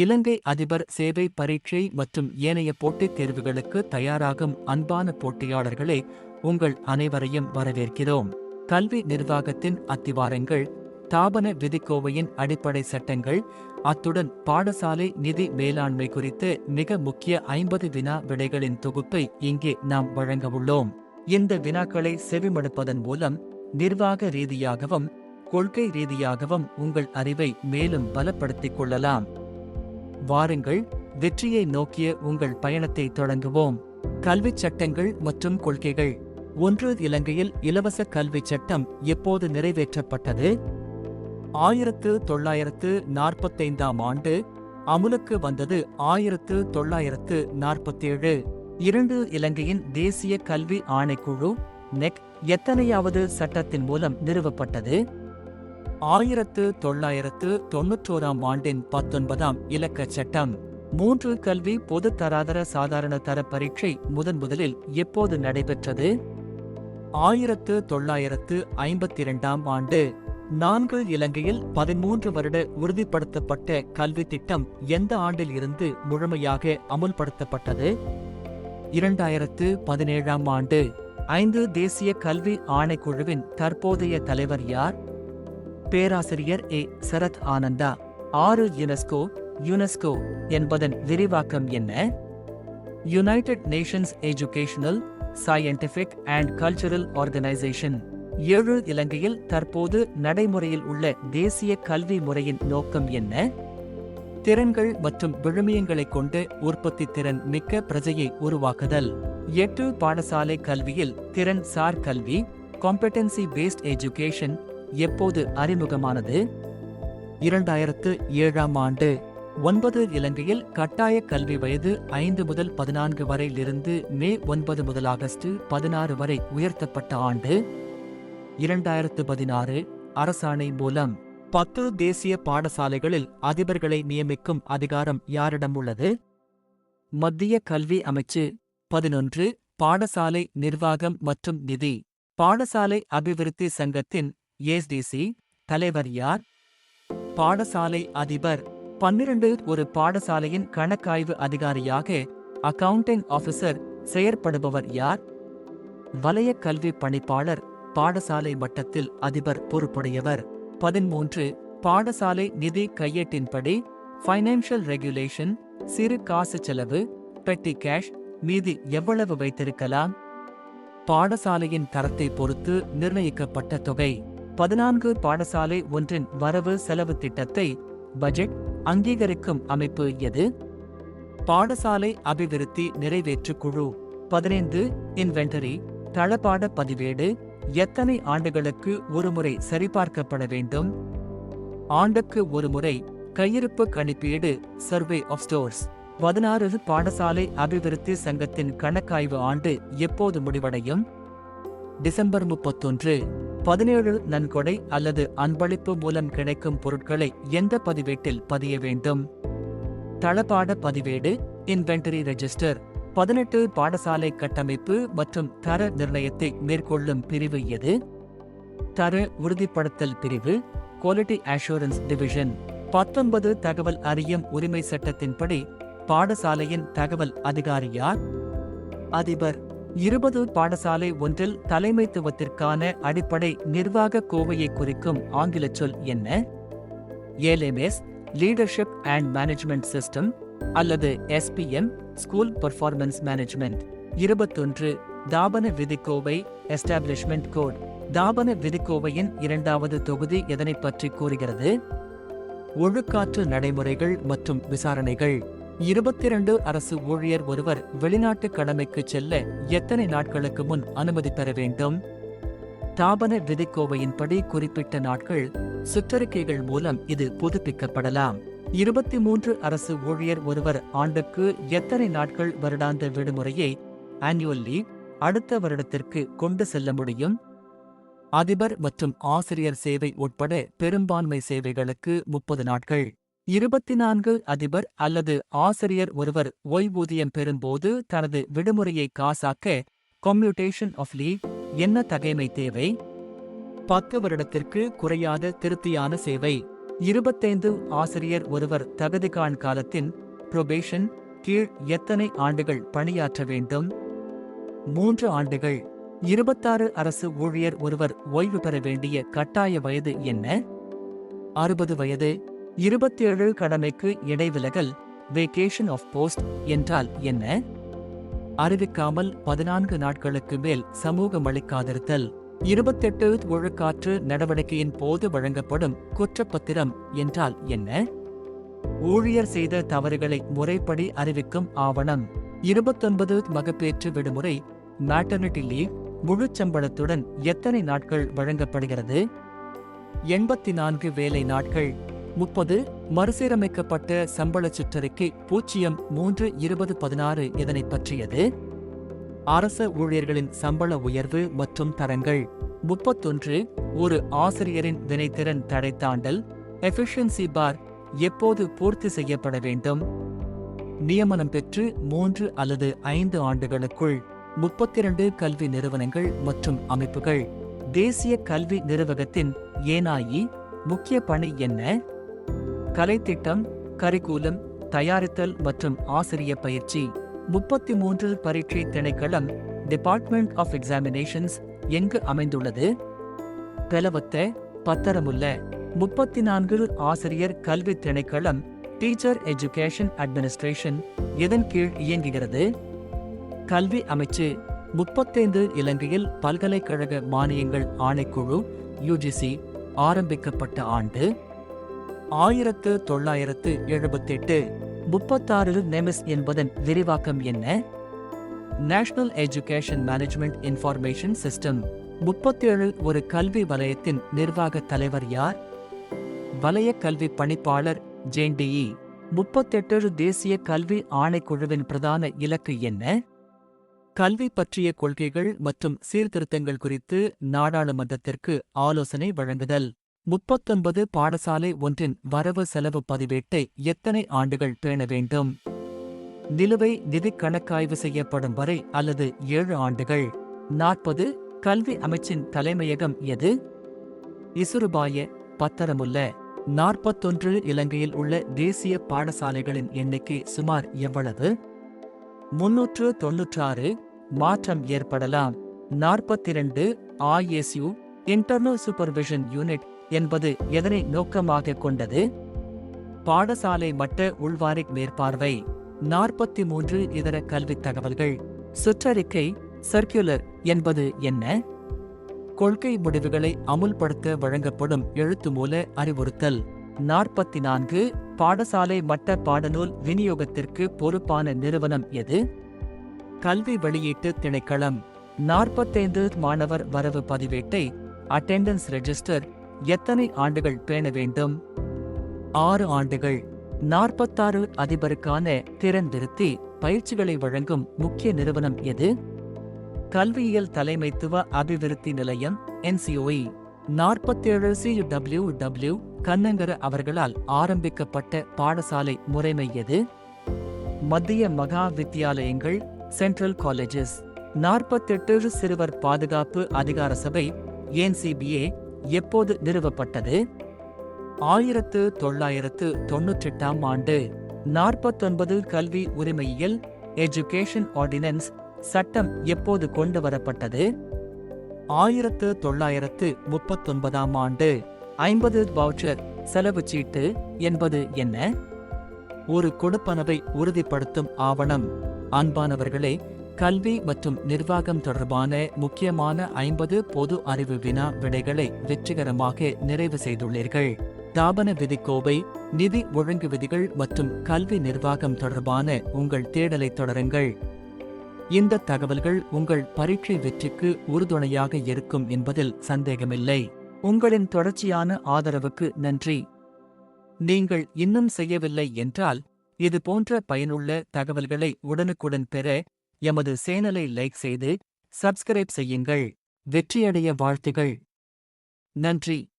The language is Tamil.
இலங்கை அதிபர் சேவை பரீட்சை மற்றும் ஏனைய போட்டித் தேர்வுகளுக்கு தயாராகும் அன்பான போட்டியாளர்களே உங்கள் அனைவரையும் வரவேற்கிறோம். கல்வி நிர்வாகத்தின் அத்திவாரங்கள் தாபன விதிக்கோவையின் அடிப்படை சட்டங்கள் அத்துடன் பாடசாலை நிதி மேலாண்மை குறித்து மிக முக்கிய ஐம்பது வினா விடைகளின் தொகுப்பை இங்கே நாம் வழங்கவுள்ளோம் இந்த வினாக்களை செவிமடுப்பதன் மூலம் நிர்வாக ரீதியாகவும் கொள்கை ரீதியாகவும் உங்கள் அறிவை மேலும் பலப்படுத்திக் கொள்ளலாம். வாருங்கள் வெற்றியை நோக்கிய உங்கள் பயணத்தை தொடங்குவோம். கல்விச் சட்டங்கள் மற்றும் கொள்கைகள். ஒன்று இலங்கையில் இலவச கல்விச் சட்டம் எப்போது நிறைவேற்றப்பட்டது? ஆயிரத்து தொள்ளாயிரத்து நாற்பத்தைந்தாம் ஆண்டு அமுலுக்கு வந்தது ஆயிரத்து தொள்ளாயிரத்து நாற்பத்தேழு. இரண்டு இலங்கையின் தேசிய கல்வி ஆணைக்குழு நெக் எத்தனையாவது சட்டத்தின் மூலம் நிறுவப்பட்டது? ஆயிரத்து தொள்ளாயிரத்து தொன்னூற்றோராம் ஆண்டின் பத்தொன்பதாம் இலக்கச் சட்டம். மூன்று கல்வி பொது தராதர சாதாரண தர பரீட்சை முதன் முதலில் எப்போது நடைபெற்றது? ஆயிரத்து தொள்ளாயிரத்து ஐம்பத்தி இரண்டாம் ஆண்டு. நான்கு இலங்கையில் பதிமூன்று வருட உறுதிப்படுத்தப்பட்ட கல்வி திட்டம் எந்த ஆண்டில் இருந்து முழுமையாக அமுல்படுத்தப்பட்டது? இரண்டாயிரத்து பதினேழாம் ஆண்டு. ஐந்து தேசிய கல்வி ஆணைக்குழுவின் தற்போதைய தலைவர் யார்? பேராசிரியர் ஏ. சரத் ஆனந்தா. ஆறு யுனெஸ்கோ யுனெஸ்கோ என்பதன் விரிவாக்கம் என்ன? United Nations Educational Scientific and Cultural Organization ஏழு இலங்கையில் தற்போது நடைமுறையில் உள்ள தேசிய கல்வி முறையின் நோக்கம் என்ன? திறன்கள் மற்றும் விழுமியங்களைக் கொண்டு உற்பத்தி திறன் மிக்க பிரஜையை உருவாக்குதல். எட்டு பாடசாலை கல்வியில் திறன் சார் கல்வி காம்படென்சி பேஸ்ட் எஜுகேஷன் எப்போது அறிமுகமானது? இரண்டாயிரத்து ஏழாம் ஆண்டு. ஒன்பது இலங்கையில் கட்டாய கல்வி வயது ஐந்து முதல் பதினான்கு வரையிலிருந்து மே ஒன்பது முதல் ஆகஸ்ட் பதினாறு வரை உயர்த்தப்பட்ட ஆண்டு. இரண்டாயிரத்து பதினாறு அரசாணை மூலம் பத்து தேசிய பாடசாலைகளில் அதிபர்களை நியமிக்கும் அதிகாரம் யாரிடம் உள்ளது? மத்திய கல்வி அமைச்சு பதினொன்று பாடசாலை நிர்வாகம் மற்றும் நிதி. பாடசாலை அபிவிருத்தி சங்கத்தின் ஏஸ்டிசி தலைவர் யார்? பாடசாலை அதிபர். பன்னிரண்டு ஒரு பாடசாலையின் கணக்காய்வு அதிகாரியாக அக்கவுண்டிங் ஆபீசர் செயற்படுபவர் யார்? வலய கல்வி பணிப்பாளர் பாடசாலை மட்டத்தில் அதிபர் பொறுப்புடையவர். பதிமூன்று பாடசாலை நிதி கையேட்டின்படி ஃபைனான்சியல் ரெகுலேஷன் சிறு காசு செலவு பெட்டி கேஷ் மீதி எவ்வளவு வைத்திருக்கலாம்? பாடசாலையின் தரத்தை பொறுத்து நிர்ணயிக்கப்பட்ட தொகை. பதினான்கு பாடசாலை ஒன்றின் வரவு செலவு திட்டத்தை பட்ஜெட் அங்கீகரிக்கும் அமைப்பு எது? பாடசாலை அபிவிருத்தி நிறைவேற்று குழு பதினைந்து இன்வென்டரி தளபாட பதிவேடு எத்தனை ஆண்டுகளுக்கு ஒருமுறை சரிபார்க்கப்பட வேண்டும்? ஆண்டுக்கு ஒருமுறை கையிருப்பு கணிப்பீடு சர்வே ஆஃப் ஸ்டோர்ஸ் பதினாறு பாடசாலை அபிவிருத்தி சங்கத்தின் கணக்காய்வு ஆண்டு எப்போது முடிவடையும்? டிசம்பர் முப்பத்தொன்று. பதினேழு நன்கொடை அல்லது அன்பளிப்பு மூலம் கிடைக்கும் பொருட்களை எந்த பதிவேட்டில் பதிய வேண்டும்? தளபாட பதிவேடு இன்வென்டரி ரெஜிஸ்டர் பதினெட்டு பாடசாலை கட்டமைப்பு மற்றும் தர நிர்ணயத்தை மேற்கொள்ளும் பிரிவு எது? தர உறுதிப்படுத்தல் பிரிவு குவாலிட்டி அஷூரன்ஸ் டிவிஷன் பத்தொன்பது தகவல் அறியும் உரிமை சட்டத்தின்படி பாடசாலையின் தகவல் அதிகாரி யார்? அதிபர் இருபது பாடசாலை ஒன்றில் தலைமைத்துவத்திற்கான அடிப்படை நிர்வாக கோவையை குறிக்கும் ஆங்கிலச் சொல் என்ன? LMS leadership and management system அல்லது எஸ்பிஎம் ஸ்கூல் பர்ஃபார்மன்ஸ் மேனேஜ்மெண்ட் இருபத்தொன்று தாபன விதிக்கோவை எஸ்டாப்ளிஷ்மெண்ட் கோட் தாபன விதிக்கோவையின் இரண்டாவது தொகுதி எதனை பற்றி கூறுகிறது? ஒழுக்காற்று நடைமுறைகள் மற்றும் விசாரணைகள். இருபத்திரண்டு அரசு ஊழியர் ஒருவர் வெளிநாட்டு கடமைக்கு செல்ல எத்தனை நாட்களுக்கு முன் அனுமதி பெற வேண்டும்? தாபன விதிக்கோவையின்படி குறிப்பிட்ட நாட்கள் சுற்றறிக்கைகள் மூலம் இது புதுப்பிக்கப்படலாம். இருபத்தி மூன்று அரசு ஊழியர் ஒருவர் ஆண்டுக்கு எத்தனை நாட்கள் வருடாந்த விடுமுறையை ஆனுவல் லீவ் அடுத்த வருடத்திற்கு கொண்டு செல்ல முடியும்? அதிபர் மற்றும் ஆசிரியர் சேவை உட்பட பெரும்பான்மை சேவைகளுக்கு முப்பது நாட்கள். இருபத்தி நான்கு அதிபர் அல்லது ஆசிரியர் ஒருவர் ஓய்வூதியம் பெறும்போது தனது விடுமுறையை காசாக்க கம்யூட்டேஷன் ஆஃப் லீவ் என்ன தகைமை தேவை? பத்து வருடத்திற்கு குறையாத திருப்தியான சேவை. இருபத்தைந்து ஆசிரியர் ஒருவர் தகுதிகான் காலத்தின் புரொபேஷன் கீழ் எத்தனை ஆண்டுகள் பணியாற்ற வேண்டும்? மூன்று ஆண்டுகள். இருபத்தாறு அரசு ஊழியர் ஒருவர் ஓய்வு பெற வேண்டிய கட்டாய வயது என்ன? அறுபது வயது. இருபத்தேழு கடமைக்கு இடைவிலகல் வேகேஷன் ஆஃப் போஸ்ட் என்றால் என்ன? அறிவிக்காமல் பதினான்கு நாட்களுக்கு மேல் சமூகம் அளிக்காதிருத்தல் இருபத்தெட்டு ஒழுக்காற்று நடவடிக்கையின் போது வழங்கப்படும் குற்றப்பத்திரம் என்றால் என்ன? ஊழியர் செய்த தவறுகளை முறைப்படி அறிவிக்கும் ஆவணம். இருபத்தொன்பது மகப்பேற்று விடுமுறை மேட்டர்னிட்டி லீவ் முழுச் சம்பளத்துடன் எத்தனை நாட்கள் வழங்கப்படுகிறது? எண்பத்தி நான்கு வேலை நாட்கள் முப்பது மறுசீரமைக்கப்பட்ட சம்பள சுற்றறிக்கை பூஜ்ஜியம் மூன்று இருபது பதினாறு இதனை பற்றியது. அரச ஊழியர்களின் சம்பள உயர்வு மற்றும் தரங்கள். முப்பத்தொன்று ஒரு ஆசிரியரின் வினைத்திறன் தடைத்தாண்டல். எஃபிஷியன்சி பார் எப்போது பூர்த்தி செய்யப்பட வேண்டும்? நியமனம் பெற்று மூன்று அல்லது ஐந்து ஆண்டுகளுக்குள். முப்பத்திரண்டு கல்வி நிறுவனங்கள் மற்றும் அமைப்புகள். தேசிய கல்வி நிறுவகத்தின் ஏனாயி. முக்கிய பணி என்ன? கலைத்திட்டம் கரிகூலம் தயாரித்தல் மற்றும் ஆசிரிய பயிற்சி. முப்பத்தி மூன்று பரீட்சை திணைக்களம் டிபார்ட்மெண்ட் ஆஃப் எக்ஸாமினேஷன்ஸ் எங்கு அமைந்துள்ளது? பெலவத்த பத்தரமுல்ல. முப்பத்தி நான்கு ஆசிரியர் கல்வி திணைக்களம் டீச்சர் எஜுகேஷன் அட்மினிஸ்ட்ரேஷன் எதன் கீழ் இயங்குகிறது? கல்வி அமைச்சு முப்பத்தைந்து இலங்கையில் பல்கலைக்கழக மானியங்கள் ஆணைக்குழு யுஜிசி ஆரம்பிக்கப்பட்ட ஆண்டு. ஆயிரத்து தொள்ளாயிரத்து எழுபத்தெட்டு. முப்பத்தாறு நெமிஸ் என்பதன் விரிவாக்கம் என்ன? National Education Management Information System முப்பத்தேழு ஒரு கல்வி வலயத்தின் நிர்வாக தலைவர் யார்? வலய கல்வி பணிப்பாளர் ஜேன்டிஇ முப்பத்தெட்டு தேசிய கல்வி ஆணைக்குழுவின் பிரதான இலக்கு என்ன? கல்வி பற்றிய கொள்கைகள் மற்றும் சீர்திருத்தங்கள் குறித்து நாடாளுமன்றத்திற்கு ஆலோசனை வழங்குதல். முப்பத்தொன்பது பாடசாலை ஒன்றின் வரவு செலவு பதிவேட்டை எத்தனை ஆண்டுகள் பேண வேண்டும்? நிலுவை நிதி கணக்காய்வு செய்யப்படும் வரை அல்லது ஏழு ஆண்டுகள்? நாற்பது கல்வி அமைச்சின் தலைமையகம் எது? இசுருபாய பத்தரமுல்ல. நாற்பத்தொன்று இலங்கையில் உள்ள தேசிய பாடசாலைகளின் எண்ணிக்கை சுமார் எவ்வளவு? முன்னூற்று தொன்னூற்றாறு மாற்றம் ஏற்படலாம். நாற்பத்திரண்டு ஆர்எஸ்யூ இன்டர்னல் சூப்பர்விஷன் யூனிட் என்பது எதனை நோக்கமாக கொண்டது? பாடசாலை மட்ட உள்வாரிக் மேற்பார்வை. நாற்பத்தி மூன்று இதர கல்வி தகவல்கள். சுற்றறிக்கை சர்க்குலர் என்பது என்ன? கொள்கை முடிவுகளை அமுல்படுத்த வழங்கப்படும் எழுத்து மூல அறிவுறுத்தல். நாற்பத்தி நான்கு பாடசாலை மட்ட பாடநூல் விநியோகத்திற்கு பொறுப்பான நிறுவனம் எது? கல்வி வெளியீட்டு திணைக்களம். நாற்பத்தைந்து மாணவர் வரவு பதிவேட்டை அட்டெண்டன்ஸ் ரெஜிஸ்டர் எத்தனை ஆண்டுகள் பேண வேண்டும்? ஆறு ஆண்டுகள். நாற்பத்தாறு அதிபருக்கான திறன் திருத்தி பயிற்சிகளை வழங்கும் முக்கிய நிறுவனம் எது? கல்வியியல் தலைமைத்துவ அபிவிருத்தி நிலையம் என்சிஓஇ. நாற்பத்தேழு சியுடபிள்யூ டபிள்யூ கண்ணங்கர அவர்களால் ஆரம்பிக்கப்பட்ட பாடசாலை முறைமை எது? மத்திய மகா வித்தியாலயங்கள் சென்ட்ரல் காலேஜஸ். நாற்பத்தெட்டு சிறுவர் பாதுகாப்பு அதிகார சபை என்சிபிஏ. எப்போது நிறுவப்பட்டது? ஆயிரத்து தொள்ளாயிரத்து தொன்னூற்றெட்டாம் ஆண்டு நாற்பத்தொன்பது கல்வி உரிமையியல் எஜுகேஷன் ஆர்டினன்ஸ் சட்டம் எப்போது கொண்டு வரப்பட்டது? ஆயிரத்து தொள்ளாயிரத்து முப்பத்தொன்பதாம் ஆண்டு ஐம்பது வவுச்சர் செலவு சீட்டு என்பது என்ன? ஒரு கொடுப்பனவை உறுதிப்படுத்தும் ஆவணம். அன்பானவர்களே கல்வி மற்றும் நிர்வாகம் தொடர்பான முக்கியமான ஐம்பது பொது அறிவு வினா விடைகளை வெற்றிகரமாக நிறைவு செய்துள்ளீர்கள். தாபன விதிக்கோவை நிதி ஒழுங்கு விதிகள் மற்றும் கல்வி நிர்வாகம் தொடர்பான உங்கள் தேடலை தொடருங்கள். இந்த தகவல்கள் உங்கள் பரீட்சை வெற்றிக்கு உறுதுணையாக இருக்கும் என்பதில் சந்தேகமில்லை. உங்களின் தொடர்ச்சியான ஆதரவுக்கு நன்றி. நீங்கள் இன்னும் செய்யவில்லை என்றால் இது போன்ற பயனுள்ள தகவல்களை உடனுக்குடன் பெற எமது சேனலை லைக் செய்து சப்ஸ்கிரைப் செய்யுங்கள். வெற்றியடைய வாழ்த்துகள். நன்றி.